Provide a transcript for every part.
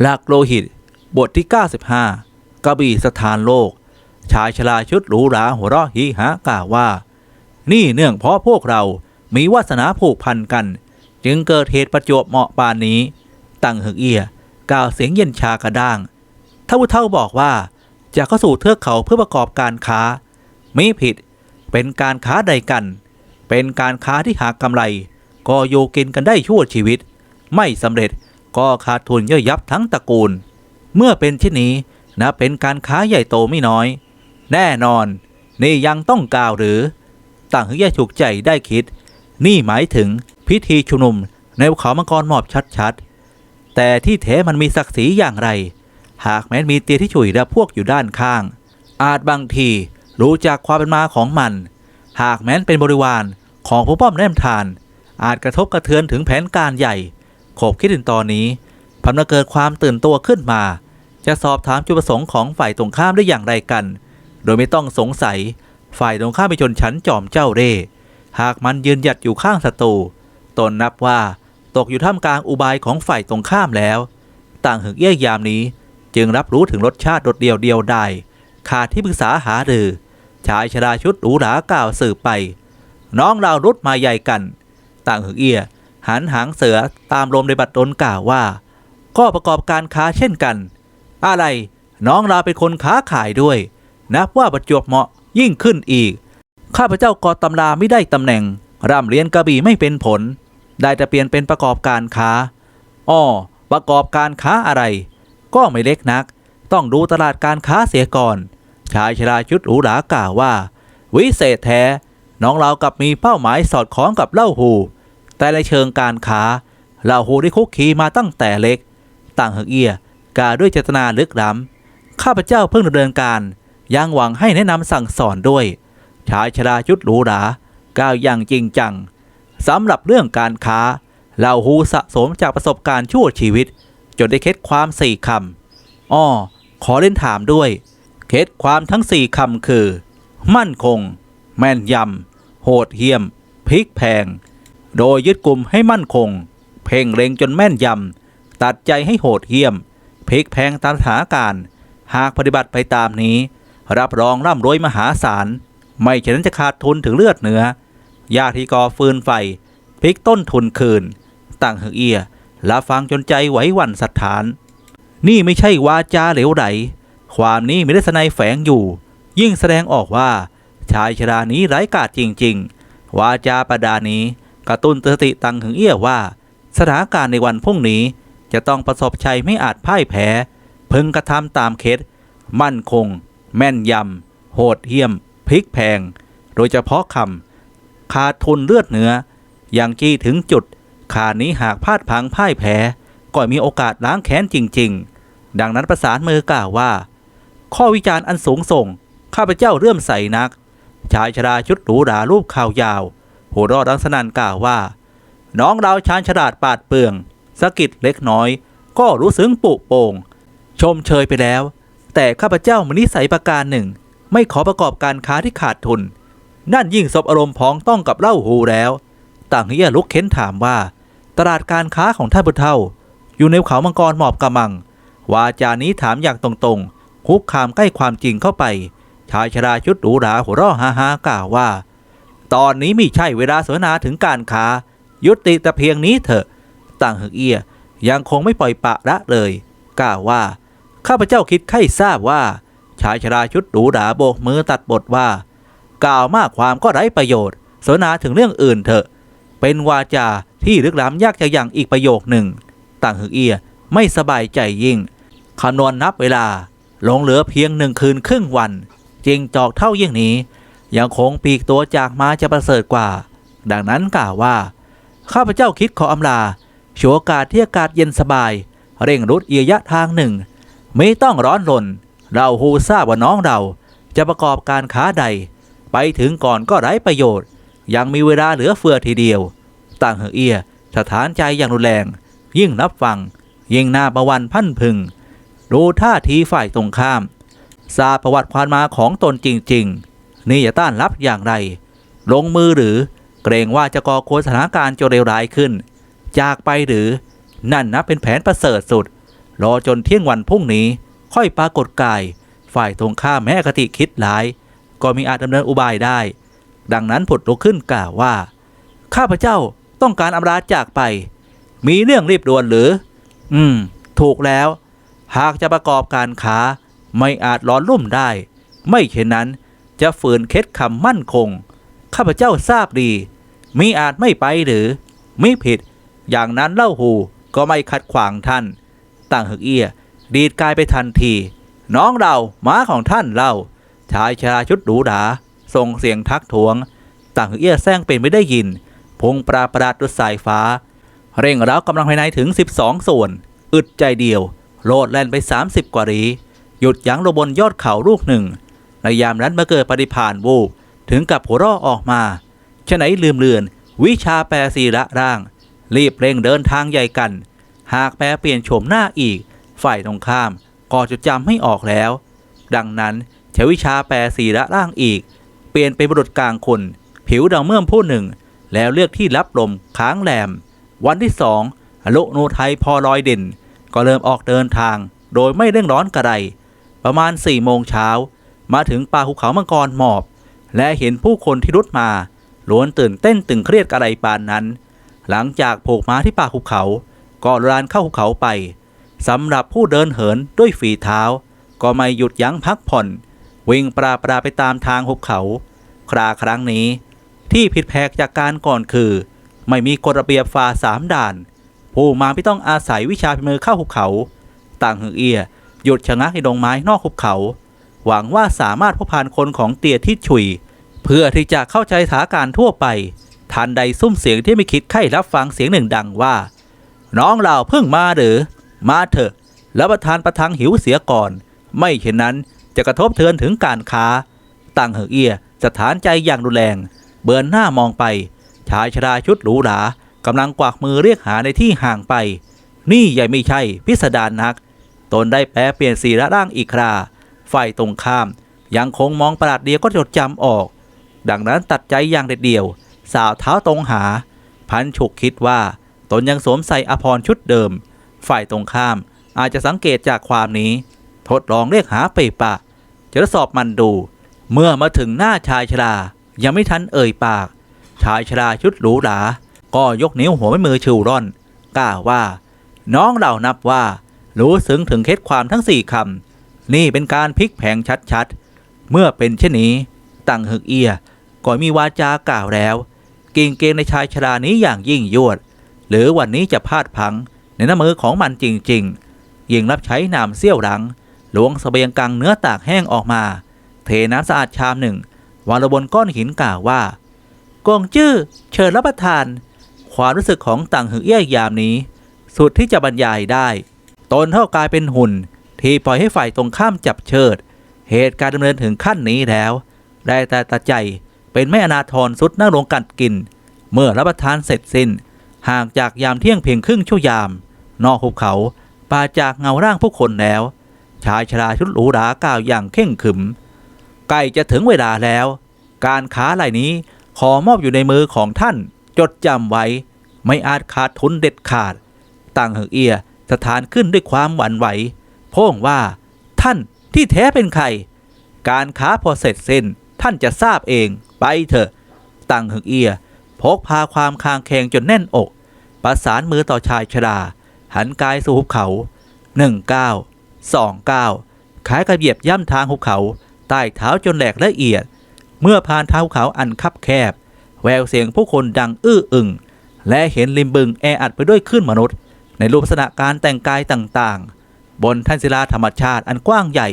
หลักโลหิต บทที่ 95 กระบี่สถานโลก ชายชราชุดหรูหราหัวเราะฮิฮะกล่าวว่า นี่เนื่องเพราะพวกเรามีวาสนาผูกพันกัน จึงเกิดเหตุประจวบเหมาะปานนี้ ตั้งหึกเอียกล่าวเสียงเย็นชากระด้างท่านผู้เฒ่าบอกว่าจะเข้าสู่เทือกเขาเพื่อประกอบการค้า ไม่ผิดเป็นการค้าใดกัน เป็นการค้าที่หากกำไร ก็อยู่กินกันได้ชั่วชีวิต ไม่สำเร็จ ก็ขาดทุนย่อยยับทั้งตระกูล เมื่อเป็นเช่นนี้นะเป็นการค้าใหญ่โตไม่น้อย แน่นอน นี่ยังต้องกล่าวหรือ ต่างหึงแย่ถูกใจได้คิด นี่หมายถึงพิธีชุมนุมในภูเขามังกรหมอบชัดๆ แต่ที่แท้มันมีศักดิ์ศรีอย่างไร หากแม้มีเตียที่ฉุยและพวกอยู่ด้านข้าง อาจบางทีรู้จักความเป็นมาของมัน หากแม้นเป็นบริวารของผู้ป้อมแนมทาน อาจกระทบกระเทือนถึงแผนการใหญ่ ขบคิดถึงตอนนี้พันมาเกิดความตื่นตัวขึ้นมา จะสอบถามจุดประสงค์ของฝ่ายตรงข้ามได้อย่างไรกัน โดยไม่ต้องสงสัยฝ่ายตรงข้ามเป็นชนชั้นจอมเจ้าเร่หากมันยืนหยัดอยู่ข้างศัตรูตนนับว่าตกอยู่ท่ามกลางอุบายของฝ่ายตรงข้ามแล้ว ต่างหึกเอี้ยยามนี้ จึงรับรู้ถึงรสชาติโดดเดียวเดียวได้ขาดที่ปรึกษาหารือชายชราชุดหรูหรากล่าวสืบไป น้องเรารุดมาใหญ่กัน ต่างหึกเอี้ย หันหางเสือตามลมในบัดดลกล่าวว่า ก็ประกอบการค้าเช่นกัน อะไรน้องเราเป็นคนค้าขายด้วย นับว่าประจวบเหมาะยิ่งขึ้นอีก ข้าพเจ้ากอตำราไม่ได้ตำแหน่งร่ำเรียนกระบี่ไม่เป็นผล ได้แต่เปลี่ยนเป็นประกอบการค้าอ้อประกอบการค้าอะไร ก็ไม่เล็กนัก ต้องดูตลาดการค้าเสียก่อน ชายชราชุดหรูหรากล่าวว่า วิเศษแท้ น้องเรากับมีเป้าหมายสอดคล้องกับเล่าหู แต่ในเชิงการค้าเล่าหูได้คุกคีมาตั้งแต่เล็ก ต่างหึกเอียกาด้วยเจตนาลึกล้ำข้าพเจ้าเพิ่งดำเนินการยังหวังให้แนะนำสั่งสอนด้วย ชายชราชุดหรูหรากล่าวอย่างจริงจังสำหรับเรื่องการค้าเหล่าหูสะสมจากประสบการณ์ชั่วชีวิต จนได้เคล็ดความสี่คำอ้อขอเล่นถามด้วย เคล็ดความทั้งสี่คำคือ มั่นคง แม่นยำโหดเหี้ยมพลิกแพง โดยยึดกลุ่มให้มั่นคง เพ่งเล็งจนแม่นยำ ตัดใจให้โหดเหี้ยมพลิกแพงตามสถานการณ์ หากปฏิบัติไปตามนี้ รับรองร่ำรวยมหาศาล ไม่ฉะนั้นจะขาดทุนถึงเลือดเนื้อยาที่ก่อฟืนไฟพลิกต้นทุนคืน ต่างหึกเอียละฟังจนใจไหวหวั่นสัทธาน นี่ไม่ใช่วาจาเหลวไหล ความนี้มีลักษณะแฝงอยู่ ยิ่งแสดงออกว่า ชายชรานี้ไร้กาจจริง ๆ วาจาประดานี้ กระตุ้นเตือนสติตังหึงเอี้ยว่า สถานการณ์ในวันพรุ่งนี้จะต้องประสบชัยไม่อาจพ่ายแพ้ พึงกระทำตามเคสมั่นคง แม่นยำโหดเหี้ยมพลิกแพง โดยเฉพาะคำขาดทุนเลือดเนื้ออย่างจี้ถึงจุด ขานี้หากพลาดพังพ่ายแพ้ ก็มีโอกาสล้างแค้นจริง ๆ ดังนั้นประสานมือกล่าวว่า ข้อวิจารณ์อันสูงส่ง ข้าพเจ้าเรื่อมใสนัก ชายชราชุดหรูหรารูปข่าวยาว หัวเรอดดังสนันกล่าวว่า น้องเราชาญฉลาดปาดเปลืองสะกิดเล็กน้อย ก็รู้ซึ้งปุโป่ง ชมเชยไปแล้ว แต่ข้าพเจ้ามีนิสัยประการหนึ่ง ไม่ขอประกอบการค้าที่ขาดทุน นั่นยิ่งสบอารมณ์พ้องต้องกับเล่าหูแล้ว ต่างเฮียลุกเค้นถามว่า ตลาดการค้าของท่านบุเท่า อยู่ในเขามังกรหมอบกำมัง วาจานี้ถามอย่างตรงๆคุกคามใกล้ความจริงเข้าไป ชายชราชุดหรูหราหัวเราะฮ่าฮากล่าวว่า ตอนนี้ไม่ใช่เวลาสนทนาถึงการค้า ยุติแต่เพียงนี้เถอะ ต่างหึกเอียยังคงไม่ปล่อยปะละเลยกล่าวว่า ข้าพเจ้าคิดไข้ทราบว่า ชายชราชุดหรูหราโบกมือตัดบทว่า กล่าวมากความก็ไร้ประโยชน์ สนทนาถึงเรื่องอื่นเถอะ เป็นวาจาที่ลึกล้ำยากจะยังอีกประโยคหนึ่ง ต่างหึกเอียไม่สบายใจยิ่งคำนวณนับเวลาหลงเหลือเพียงหนึ่งคืนครึ่งวัน จริงจอกเท่ายิ่งนี้ ยังคงปีกตัวจากมาจะประเสริฐกว่า ดังนั้นกล่าวว่า ข้าพเจ้าคิดขออำลาฉวยโอกาสที่อากาศเย็นสบาย เร่งรุดเอียยะทางหนึ่ง ไม่ต้องร้อนรน เราฮูทราบว่าน้องเราจะประกอบการค้าใด ไปถึงก่อนก็ไร้ประโยชน์ ยังมีเวลาเหลือเฟือทีเดียว ต่างเหอเอียสถานใจอย่างรุนแรง ยิ่งนับฟัง ยิ่งหน้าประวันพันพึงดูท่าทีฝ่ายตรงข้ามทราบประวัติความมาของตนจริง ๆ นี่จะต้านรับอย่างไร ลงมือหรือเกรงว่าจะก่อควรสถานการณ์จะเลวร้ายขึ้น จากไปหรือนั่นนะเป็นแผนประเสริฐสุด รอจนเที่ยงวันพรุ่งนี้ค่อยปรากฏกาย ฝ่ายตรงข้ามแม้อกติคิดร้าย ก็มีอาจดำเนินอุบายได้ ดังนั้นผดลุกขึ้นกล่าวว่า ข้าพเจ้าต้องการอำลาจากไป มีเรื่องรีบด่วนหรือ อืม ถูกแล้ว หากจะประกอบการค้าไม่อาจร้อนรุ่มได้ ไม่เช่นนั้น จะฝืนเคล็ดคำมั่นคง ข้าพเจ้าทราบดีมีอาจไม่ไปหรือมิผิด อย่างนั้นเล่าหูก็ไม่ขัดขวางท่าน ต่างหึกเอี้ย ดีดกายไปทันที น้องเราม้าของท่านเล่า ชายชราชุดหรูหราส่งเสียงทักท้วง ต่างหึกเอี้ยแซงเป็นไม่ได้ยิน พงปราประดาษดุสายฟ้า เร่งเร้ากำลังภายในถึง 12 ส่วน อึดใจเดียว โลดแล่นไป 30 กว่าหรีหยุดยั้งลงบนยอดเขาลูกหนึ่ง ในยามนั้นมาเกิดปฏิพานวูบถึงกับหัวราะออกมาฉะไหนลืมเลือน วิชาแปลสีละร่าง รีบเร่งเดินทางใหญ่กัน หากแปลเปลี่ยนโฉมหน้าอีก ฝ่ายตรงข้ามก็จะจำไม่ออกแล้ว ดังนั้นใช้วิชาแปลสีละร่างอีก เปลี่ยนเป็นบุรุษกลางคน ผิวดังเมื่อมผู้หนึ่ง แล้วเลือกที่รับลมค้างแรมวันที่สองอลุโนไทยพอลอยเด่น ก็เริ่มออกเดินทาง โดยไม่เร่งร้อนกระไร ประมาณสี่โมงเช้า มาถึงป่าภูเขามังกรหมอบ และเห็นผู้คนที่รุดมาล้วนตื่นเต้นตึงเครียดกระไรปานนั้น หลังจากโผกม้าที่ป่าภูเขาก็รานเข้าภูเขาไปสำหรับผู้เดินเหินด้วยฝีเท้า ก็ไม่หยุดยั้งพักผ่อน วิ่งปราปราไปตามทางหุบเขา คราครั้งนี้ ที่ผิดแผกจากการก่อนคือ ไม่มีกฎระเบียบฝ่าสามด่าน ผู้มาไม่ต้องอาศัยวิชาพิมือเข้าหุบเขา ต่างหึงเอียหยุดชะงักในดงไม้นอกหุบเขา หวังว่าสามารถพบผ่านคนของเตียที่ฉุย เพื่อที่จะเข้าใจสถานการณ์ทั่วไปทันใดซุ้มเสียงที่ไม่คิดใครรับฟังเสียงหนึ่งดังว่า น้องเราเพิ่งมาหรือ มาเถอะแล้วประทานประทังหิวเสียก่อน ไม่เช่นนั้นจะกระทบเทือนถึงการค้าตั้งเหอเอียสถานใจอย่างรุนแรง เบือนหน้ามองไป ชายชราชุดหรูหรากำลังกวักมือเรียกหาในที่ห่างไป นี่ยังไม่ใช่พิสดารนัก ตนได้แปลเปลี่ยนสีระร่างอีกครา ฝ่ายตรงข้าม ยังคงมองประหลาดเดียวก็จดจำออก ดังนั้นตัดใจอย่างเด็ดเดี่ยว สาวเท้าตรงหา พันฉุกคิดว่าตนยังสวมใส่อภรชุดเดิม ฝ่ายตรงข้ามอาจจะสังเกตจากความนี้ ทดลองเรียกหาไปปะ จะทดสอบมันดู เมื่อมาถึงหน้าชายชรายังไม่ทันเอ่ยปาก ชายชราชุดหรูหราก็ยกนิ้วหัวไม่มือชูร่อนกล่าวว่า น้องเรานับว่า รู้ซึ้งถึงเคล็ดความทั้งสี่คำ นี่เป็นการพลิกแผงชัดๆ เมื่อเป็นเช่นนี้ตั้งหึกเอียก็มีวาจากล่าวแล้ว เก่งเกงในชายชรานี้อย่างยิ่งยวด หรือวันนี้จะพลาดพังในน้ำมือของมันจริงๆ ยิงรับใช้นามเสี้ยวหลังหลวงสเสบียงกังเนื้อตากแห้งออกมา เทน้ำสะอาดชามหนึ่งวางลงบนก้อนหินกล่าวว่ากงจื้อเชิญรับประทาน ความรู้สึกของต่างหึงเอี้ยยามนี้ สุดที่จะบรรยายได้ ตนเท่ากลายเป็นหุ่น ที่ปล่อยให้ฝ่ายตรงข้ามจับเชิด เหตุการณ์ดำเนินถึงขั้นนี้แล้ว ได้แต่ตัดใจเป็นแม่อนาทรสุดนั่งลงกัดกิน เมื่อรับประทานเสร็จสิ้น ห่างจากยามเที่ยงเพียงครึ่งชั่วยาม นอกหุบเขาปราจากเงาร่างผู้คนแล้ว ชายชราชุดหรูหรากล่าวอย่างเข่งขึมใกล้จะถึงเวลาแล้ว การค้าเหล่นี้ขอมอบอยู่ในมือของท่าน จดจำไว้ ไม่อาจขาดทุนเด็ดขาดตั้งเหงเอียสถานขึ้นด้วยความหวั่นไหว พ่งว่า ท่านที่แท้เป็นใคร การค้าพอเสร็จสิ้นท่านจะทราบเองไปเถอะ ตั้งเหงเอีย พกพาความคางแขงจนแน่นอก ประสานมือต่อชายชราหันกายสู่หุบเขาหนึ่งเก้าสองเก้าขายกระเหยียบย่ำทางหุบเขาใต้เท้าจนแหลกละเอียด เมื่อผ่านเท้าเขาอันคับแคบ แววเสียงผู้คนดังอื้ออึงและเห็นริมบึงแออัดไปด้วยคลื่นมนุษย์ ในรูปลักษณะการแต่งกายต่างๆ บนทันศิลาธรรมชาติอันกว้างใหญ่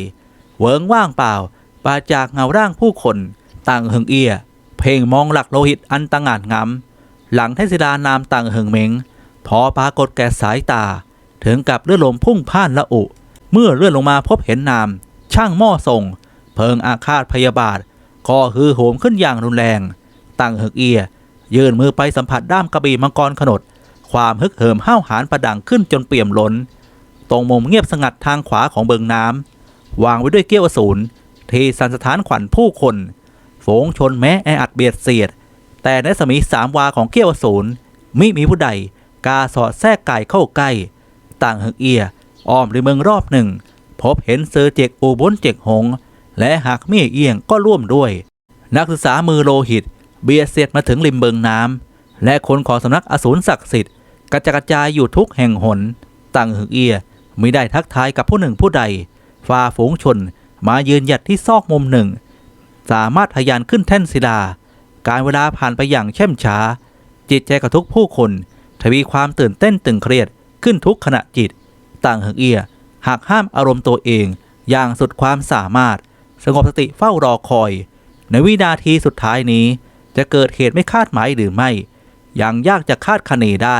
เวิงว่างเปล่าปราจากเงาร่างผู้คนต่างหึงเอีย เพ่งมองหลักโลหิตอันต่างานงามหลังทันศิลานามต่างหึงเมงพอปรากฏแก่สายตา ถึงกับเลือดลมพุ่งพ่านละอุ เมื่อเลื่อนลงมาพบเห็นนาม ช่างหม้อส่ง เพิงอาฆาตพยาบาทก็ฮือโหมขึ้นอย่างรุนแรง ตั้งหึกเอีย ยื่นมือไปสัมผัสด้ามกระบี่มังกรขนด ความฮึกเหิมห้าวหาญประดังขึ้นจนเปี่ยมล้น ตรงมุมเงียบสงัดทางขวาของเบิงน้ำวางไว้ด้วยเกี้ยวอสูรที่สันสถานขวัญผู้คนโฝงชนแม้แออัดเบียดเสียด แต่ในสมีสามวาของเกี้ยวอสูรมิมีผู้ใดกาสอดแทรกกายเข้าใกล้ ต่างหึกเอียอ้อมหรือเมืองรอบหนึ่ง พบเห็นเซอร์เจกอูบนเจกหง และหากมีเอียงก็ร่วมด้วย นักศึกษามือโลหิต เบียดเสียดมาถึงริมเบิงน้ำและคนของสำนักอสูรศักดิ์สิทธิ์กระจกระจายอยู่ทุกแห่งหนตั้งหึกเอีย ม่ได้ทักทายกับผู้หนึ่งผู้ใดฝ่าฝูงชนมายืนหยัดที่ซอกมุมหนึ่ง สามารถทะยานขึ้นแท่นศิลา การเวลาผ่านไปอย่างเช่มช้า จิตใจกับทุกผู้คนทวีความตื่นเต้นตึงเครียดขึ้นทุกขณะจิต ต่างหึกเอียหากห้ามอารมณ์ตัวเองอย่างสุดความสามารถ สงบสติเฝ้ารอคอย ในวินาทีสุดท้ายนี้ จะเกิดเหตุไม่คาดหมายหรือไม่ ยังยากจะคาดคะเนได้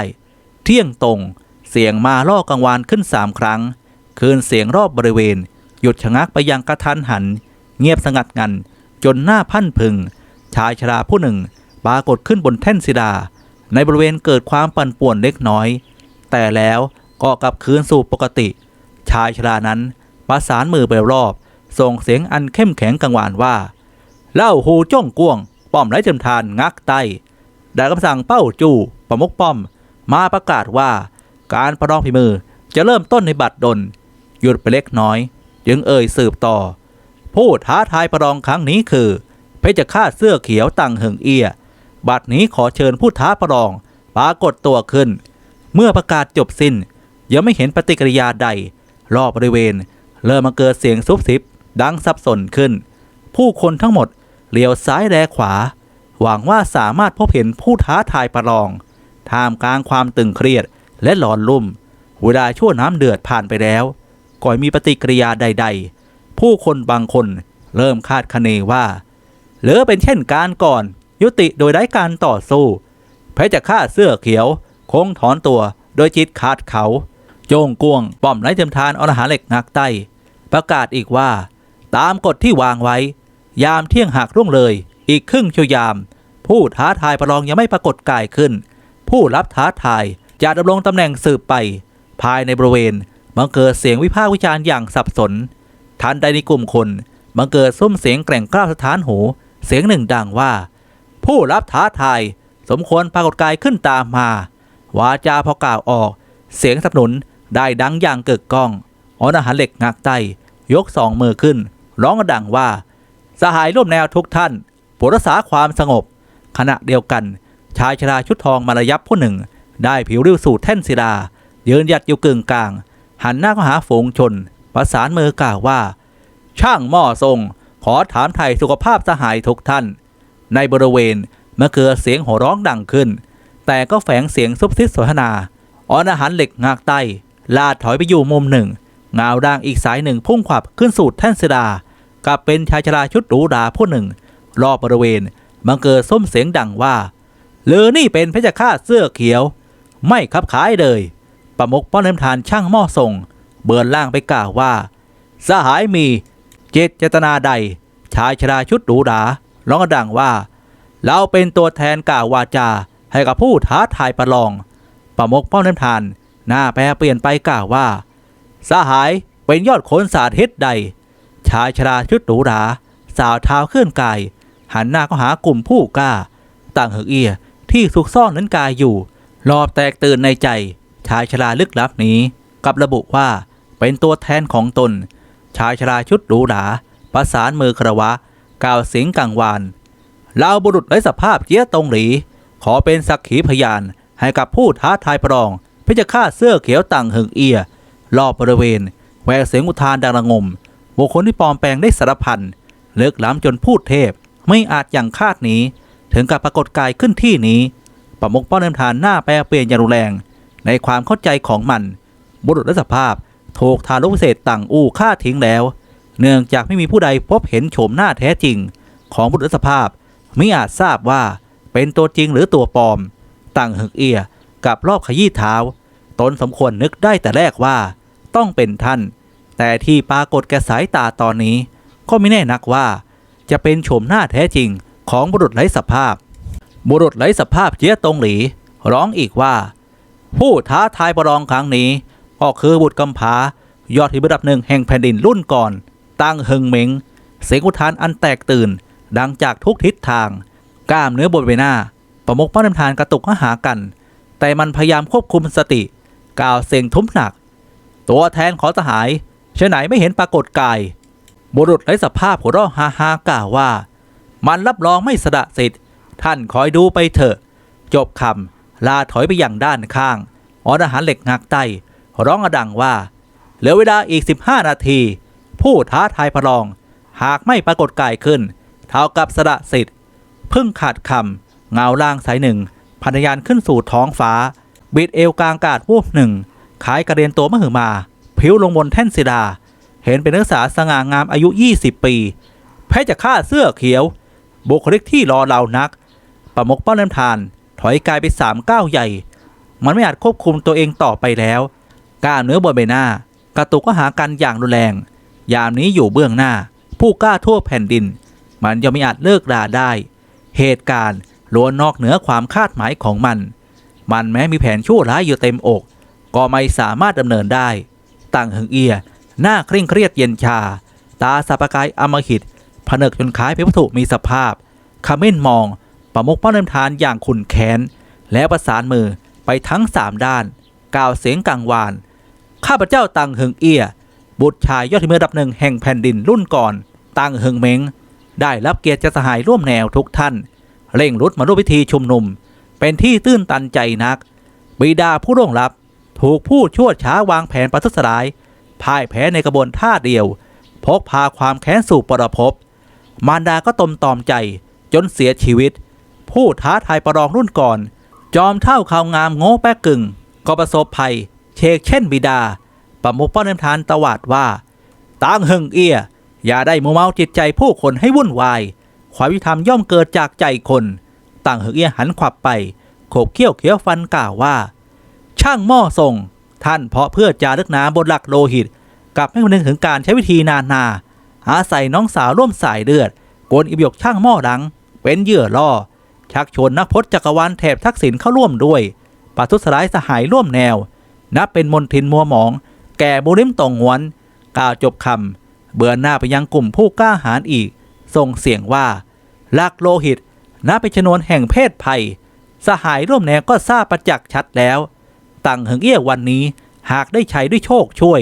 เที่ยงตรง เสียงมาล่อกังวานขึ้นสามครั้ง คืนเสียงรอบบริเวณ หยุดชะงักไปยังกระทันหัน เงียบสงัดงัน จนหน้าพันพึง ชายชราผู้หนึ่งปรากฏขึ้นบนแท่นศิลาในบริเวณเกิดความปั่นป่วนเล็กน้อย แต่แล้วก็กลับคืนสู่ปกติ ชายชรานั้นประสานมือไปรอบ ส่งเสียงอันเข้มแข็งกังวานว่า เล่าหูจ้องกวง ป้อมไร้จำทานงักไตได้คำสั่งเป้าจู่ประมุกป้อม มาประกาศว่า การประลองฝีมือจะเริ่มต้นในบัดดล หยุดไปเล็กน้อย จึงเอ่ยสืบต่อ ผู้ท้าทายประลองครั้งนี้คือ เพชรฆาตเสื้อเขียวตังเหิงเอีย บัดนี้ขอเชิญผู้ท้าประลองปรากฏตัวขึ้น เมื่อประกาศจบสิ้น ยังไม่เห็นปฏิกิริยาใด รอบบริเวณ เริ่มมาเกิดเสียงซุบซิบ ดังสับสนขึ้น ผู้คนทั้งหมดเลี้ยวซ้ายแลขวา หวังว่าสามารถพบเห็นผู้ท้าทายประลองท่ามกลางความตึงเครียด และหลอนลุ่มเวลาชั่วน้ำเดือดผ่านไปแล้ว ก่อนมีปฏิกิริยาใด ๆ ผู้คนบางคนเริ่มคาดคะเนว่าหรือเป็นเช่นการก่อนยุติโดยไร้การต่อสู้เพชรฆาเสื้อเขียวคงถอนตัวโดยจิตขาดเขา โจงกวงป้อมไร้จำทานอรหาเหล็กนักใต้ ประกาศอีกว่า ตามกฎที่วางไว้ ยามเที่ยงหักรุ่งเลย อีกครึ่งชั่วยาม ผู้ท้าทายประลองยังไม่ปรากฏกายขึ้น ผู้รับท้าทาย จะดำรงตำแหน่งสืบไป ภายในบริเวณบังเกิดเสียงวิพากษ์วิจารณ์อย่างสับสนทันใดในกลุ่มคนบังเกิดซุ้มเสียงแกร่งกล้าวสถานหู เสียงหนึ่งดังว่า ผู้รับท้าทายสมควรปรากฏกายขึ้นตามมา วาจาพอกล่าวออก เสียงสนับสนุนได้ดังอย่างเกิดก้องอนาหารเหล็กงักใต้ยกสองมือขึ้น ร้องดังว่า สหายร่วมแนวทุกท่านโปรดรักษาความสงบ ขณะเดียวกัน ชายชราชุดทองมาระยับผู้หนึ่ง ได้ผิวริ้วสู่แท่นศิลา ยืนหยัดอยู่กึ่งกลาง หันหน้าเข้าหาฝูงชน ประสานมือกล่าวว่า ช่างหม้อทรง ขอถามไทยสุขภาพสหายทุกท่าน ในบริเวณเมื่อเกิดเสียงโห่ร้องดังขึ้น แต่ก็แฝงเสียงซุบซิบสนทนาออนอาหารเหล็กงากใต้ลาดถอยไปอยู่มุมหนึ่งเงาด่างอีกสายหนึ่งพุ่งขวับขึ้นสู่แท่นศิลากับเป็นชายชราชุดหรูหราผู้หนึ่ง รอบบริเวณบังเกิดส้มเสียงดังว่าเลอนี่เป็นเพชฌฆาตเสื้อเขียว ไม่คับขายเลย ประมกป้อนน้ำทานช่างหม้อทรงเบือนล่างไปกล่าวว่า สหายมีเจตเจตนาใด ชายชราชุดหรูหราร้องดังว่า เราเป็นตัวแทนกล่าววาจาให้กับผู้ท้าทายประลอง ประมกป้อนน้ำทาน หน้าแปรเปลี่ยนไปกล่าวว่า สหายเป็นยอดคนสาธิตใด ชายชราชุดหรูหราสาวเท้าเคลื่อนกาย หันหน้าเข้าหากลุ่มผู้กล้า ต่างเหือกเอียที่สุกซ่อนนั้นกายอยู่ รอบแตกตื่นในใจ ชายชราลึกลับนี้กับระบุว่าเป็นตัวแทนของตน ชายชราชุดหรูหราประสานมือครวะ กล่าวเสียงกังวานเราบุรุษไร้สภาพเจี๊ยตรงหลี ขอเป็นสักขีพยานให้กับผู้ท้าทายปรองเพื่อจะฆ่าเสื้อเขียวต่างหึงเอียรอบบริเวณแหวกเสียงอุทานดังระงม บุคคลที่ปลอมแปลงได้สารพันเลิกล้ำจนพูดเทพ ไม่อาจอย่างคาดนี้ ถึงกับปรากฏกายขึ้นที่นี้ ประมกป้อนน้ำทานหน้าแปรเปลี่ยนอย่างรุนแรง ในความเข้าใจของมัน บุรุษรัสภาพถูกทารกพิเศษต่างอู้ฆ่าทิ้งแล้ว เนื่องจากไม่มีผู้ใดพบเห็นโฉมหน้าแท้จริง ของบุรุษรัสภาพไม่อาจทราบว่าเป็นตัวจริงหรือตัวปลอม ต่างหึกเอียกับรอบขยี้เท้า ตนสมควรนึกได้แต่แรกว่า ต้องเป็นท่าน แต่ที่ปรากฏแก่สายตาตอนนี้ ก็ไม่แน่นักว่า จะเป็นโฉมหน้าแท้จริงของบุรุษไร้สภาพ บุรุษไร้สภาพเจี๊ยตงหลี ร้องอีกว่า ผู้ท้าทายประลองครั้งนี้ ก็คือบุตรกำพายอดที่ระดับหนึ่งแห่งแผ่นดินรุ่นก่อน ตั้งเฮงเมงเสียงอุทานอันแตกตื่น ดังจากทุกทิศทาง กล้ามเนื้อบนใบหน้า ประมุกป้อนน้ำทานกระตุกหากัน แต่มันพยายามควบคุมสติ กล่าวเสียงทุ้มหนัก ตัวแทนขอสหายเช่นไหนไม่เห็นปรากฏกาย บุรุษไร้สภาพหัวเราะฮาฮากล่าวว่า มันรับรองไม่สละสิทธิ์ ท่านคอยดูไปเถอะ จบคำลาถอยไปอย่างด้านข้างอรหันต์เหล็กงักไตร้องกระดังว่า เหลือเวลาอีก 15 นาที ผู้ท้าทายประลอง หากไม่ปรากฏกายขึ้น เท่ากับสละสิทธิ์พึ่งขาดคำเงาล่างสายหนึ่งพันยานขึ้นสู่ท้องฟ้า บิดเอวกลางอากาศวูบหนึ่งขายกระเด็นตัวมหึมา ผิวลงบนแท่นศิลา เห็นเป็นนักศึกษาสง่างามอายุ 20 ปี แพ้จะฆ่าเสื้อเขียว บุคลิกที่รอเรานัก ปะมกป้อนเล่มทาน ถอยกายไปสามก้าวใหญ่ มันไม่อาจควบคุมตัวเองต่อไปแล้วกล้ามเนื้อบนใบหน้า กระตุกก็หากันอย่างรุนแรง ยามนี้อยู่เบื้องหน้า ผู้กล้าทั่วแผ่นดิน มันยังไม่อาจเลิกราได้ เหตุการณ์ล้วนนอกเหนือความคาดหมายของมัน มันแม้มีแผนชั่วร้ายอยู่เต็มอก ก็ไม่สามารถดำเนินได้ตั้งหึงเอีย หน้าเคร่งเครียดเย็นชา ตาสับประกายอมหิตผนึกจนคล้ายเป็นวัตถุมีสภาพขมิ้นมอง ประมุกป้อนเดิมทานอย่างขุนแค้น แล้วประสานมือไปทั้งสามด้าน กล่าวเสียงกังวาน ข้าพเจ้าตังเฮิงเอียบุตรชายยอดมือดับหนึ่งแห่งแผ่นดินรุ่นก่อน ตังเฮิงเมงได้รับเกียรติจากสหายร่วมแนวทุกท่าน เร่งรุดมาร่วมพิธีชุมนุม เป็นที่ตื้นตันใจนัก บิดาผู้ร่วงลับ ถูกผู้ชั่วช้าวางแผนประทุษร้ายพ่ายแพ้ในกระบวนท่าเดียว พกพาความแค้นสู่ปรภพมารดาก็ตมตอมใจจนเสียชีวิต ผู้ท้าทายประลองรุ่นก่อน จอมเท่าข่าวงามโง่แป๊กกึ่งก็ประสบภัย เชกเช่นบิดา ประมุขป้อนเนมทานตวาดว่าตางหึงเอียอย่าได้มัวเมาจิตใจผู้คนให้วุ่นวาย ความยุติธรรมย่อมเกิดจากใจคน ต่างหึงเอียหันขวับไปโขบเขี้ยวเขี้ยวฟันกล่าวว่า ช่างหม้อทรงท่านเพาะเพื่อจารึกน้ำบนหลักโลหิตกลับไม่คำนึงถึงการใช้วิธีนานา อาศัยน้องสาวร่วมสายเลือดโกนอิบยกช่างหม้อดัง เป็นเหยื่อล่อ ชักชวนนักพจน์จักรวาลแถบทักษิณเข้าร่วมด้วยปะทุสลายสหายร่วมแนว นับเป็นมนทินมัวหมอง แก่บุริมตองหวน กล่าวจบคำเบือนหน้าไปยังกลุ่มผู้กล้าหาญอีก ส่งเสียงว่าลักโลหิตนับเป็นชนวนแห่งเพศภัย สหายร่วมแนวก็ทราบประจักษ์ชัดแล้ว ตั้งเหิงเอี้ยวันนี้หากได้ใช้ด้วยโชคช่วย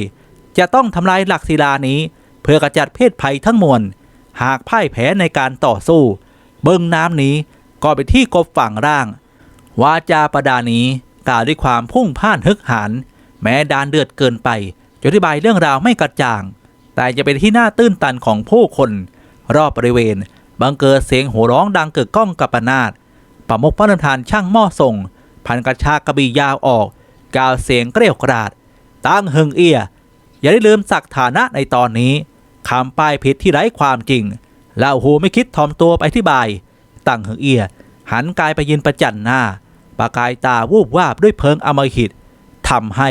จะต้องทำลายหลักศิลานี้ เพื่อกระจัดเพศภัยทั้งมวลหากพ่ายแพ้ในการต่อสู้ เบิงน้ำนี้ ก็ไปที่กบฝั่งร่าง วาจาประดานี้กล่าวด้วยความพุ่งพ่านฮึกหันแม้ดานเดือดเกินไปจะอธิบายเรื่องราวไม่กระจ่าง แต่จะเป็นที่น่าตื้นตันของผู้คน รอบบริเวณ บังเกิดเสียงโห่ร้องดังเกิดก้องกับปนาดประมกพระนทานช่างหม้อส่ง พันกระชากกระบี่ยาวออก กล่าวเสียงเกลียวกราด ตั้งหึงเอียอย่าได้ลืมศักฐานะในตอนนี้คำป้ายผิดที่ไร้ความจริงเล่าหูไม่คิดทอมตัวไปอธิบาย ตั้งหึงเอีย หันกายไปยืนประจันหน้า ประกายตาวูบวาบด้วยเพลิงอมหิตทำให้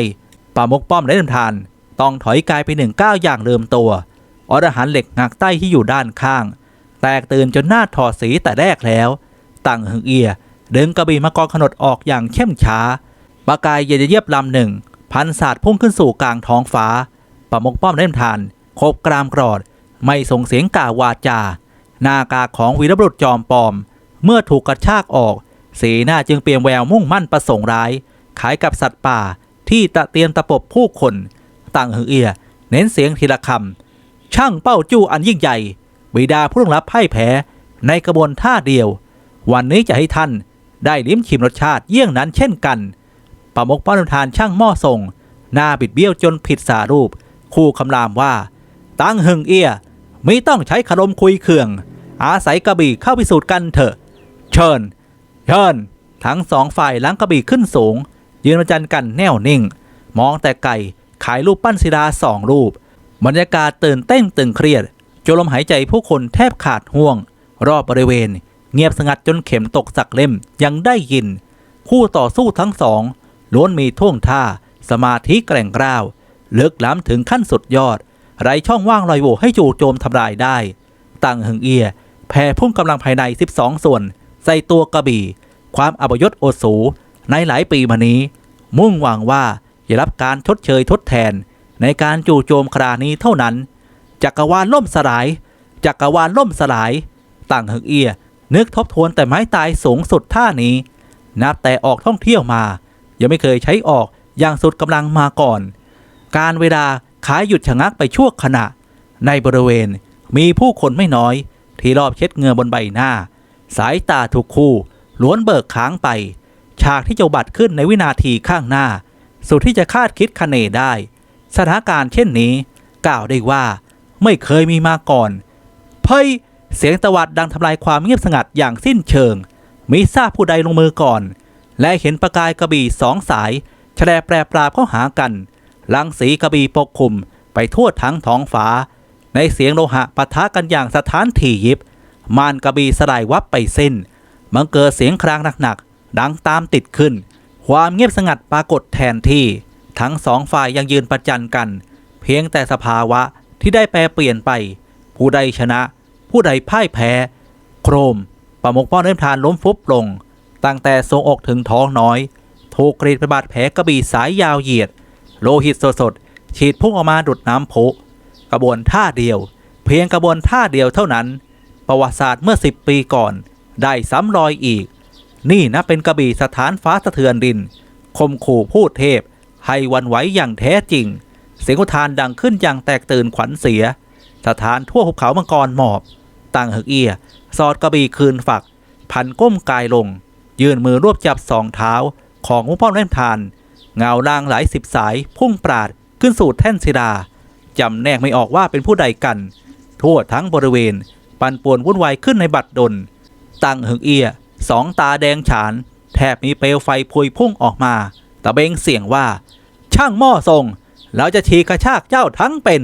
ปามกป้อมและลำทาน ต้องถอยกายไปหนึ่งก้าวอย่างเริ่มตัวอรหันเหล็กงักใต้ที่อยู่ด้านข้าง แตกตื่นจนหน้าถอดสีแต่แรกแล้ว ตั้งหึงเอียดึงกระบี่มังกรขนดออกอย่างเข้มช้าประกายเย็นเยียบลำหนึ่ง พันศาสตร์พุ่งขึ้นสู่กลางท้องฟ้าปามกป้อมเล่มทานคบกรามกรอด ไม่ส่งเสียงก่าววาจา หน้ากากของวีรบุรุษจอมปลอม เมื่อถูกกระชากออก สีหน้าจึงเปลี่ยนแววมุ่งมั่นประสงค์ร้ายขายกับสัตว์ป่าที่ตะเตียนตะปบผู้คน ต่างหือเอีย เน้นเสียงทีละคำช่างเป้าจู้อันยิ่งใหญ่บิดาผู้ล่วงลับพ่ายแพ้ในกระบวนท่าเดียว วันนี้จะให้ท่านได้ลิ้มชิมรสชาติเยี่ยงนั้นเช่นกันประมกป้อนทานช่างหม้อส่งหน้าบิดเบี้ยวจนผิดสารูป คู่คำรามว่า ตั้งหึงเอียไม่ต้องใช้ขนมคุยเคือง อาศัยกระบี่เข้าพิสูจน์กันเถอะ เชิญ เชิญ ทั้งสองฝ่ายล้างกระบี่ขึ้นสูง ยืนประจันกันแน่วนิ่ง มองแต่ไก่ขายรูปปั้นศิลาสองรูป บรรยากาศตื่นเต้นตึงเครียดจนลมหายใจผู้คนแทบขาดห่วง รอบบริเวณ เงียบสงัดจนเข็มตกสักเล่มยังได้ยิน คู่ต่อสู้ทั้งสองล้วนมีท่วงท่า สมาธิแกร่งกร้าวลึกล้ำถึงขั้นสุดยอด ไรช่องว่างลอยโหว่ให้จู่โจมทำลายได้ ตั้งหึงเอีย แผ่พุ่งกำลังภายใน 12 ส่วน ใส่ตัวกระบี่ ความอับยศโอสูในหลายปีมานี้ มุ่งหวังว่าจะรับการชดเชยทดแทน ในการจู่โจมครานี้เท่านั้น จักรวาลล่มสลาย จักรวาลล่มสลายตั้งหึงเอีย นึกทบทวนแต่ไม้ตายสูงสุดท่านี้ นับแต่ออกท่องเที่ยวมา ยังไม่เคยใช้ออกอย่างสุดกำลังมาก่อน การเวลาขายหยุดชะงักไปชั่วขณะ ในบริเวณมีผู้คนไม่น้อย ที่รอบเช็ดเหงื่อบนใบหน้า สายตาทุกคู่ล้วนเบิกค้างไป ฉากที่จะบัติขึ้นในวินาทีข้างหน้า สุดที่จะคาดคิดคะเนได้ สถานการณ์เช่นนี้กล่าวได้ว่า ไม่เคยมีมาก่อนเพ่ยเสียงตะวัดดังทำลายความเงียบสงัดอย่างสิ้นเชิงมิทราบผู้ใดลงมือก่อน และเห็นประกายกระบี่สองสายแฉลบแปรปราบเข้าหากัน ลังสีกระบี่ปกคลุมไปทั่วทั้งท้องฟ้า ในเสียงโลหะปะทะกันอย่างสถานถี่ยิบ ม่านกระบีสลายวับไปสิ้นมันเกิดเสียงครางหนักๆดังตามติดขึ้น ความเงียบสงัดปรากฏแทนที่ ทั้งสองฝ่ายยังยืนประจันกัน เพียงแต่สภาวะที่ได้แปรเปลี่ยนไป ผู้ใดชนะ ผู้ใดพ่ายแพ้ โครมประมุกป้อนเริ่มทานล้มฟุบลง ตั้งแต่ทรงอกถึงท้องน้อยถูกกรีดเป็นบาดแผลกระบี่สายยาวเหยียด โลหิตสดๆฉีดพุ่งออกมาดุดน้ำพุ กระบวนท่าเดียว เพียงกระบวนท่าเดียวเท่านั้น ประวัติศาสตร์เมื่อสิบปีก่อน ได้ซ้ำรอยอีก นี่นะเป็นกระบี่สถานฟ้าสะเทือนดินคมขู่พูดเทพ ให้วันไหวอย่างแท้จริง เสียงอุทานดังขึ้นอย่างแตกตื่นขวัญเสีย สถานทั่วหุบเขามังกรหมอบตั้งหึกเอียสอดกระบี่คืนฝัก พันก้มกายลง ยื่นมือรวบจับสองเท้าของมุพ่อเล่มทาน เงาลางหลายสิบสายพุ่งปราดขึ้นสู่แท่นศิลา จำแนกไม่ออกว่าเป็นผู้ใดกัน ทั่วทั้งบริเวณ ปันป่วนวุ่นวายขึ้นในบัดดล ตั้งหึงเอียสองตาแดงฉาน แทบมีเปลวไฟพวยพุ่งออกมา ตะเบงเสียงว่า ช่างหม้อทรงเราจะฉีกกระชากเจ้าทั้งเป็น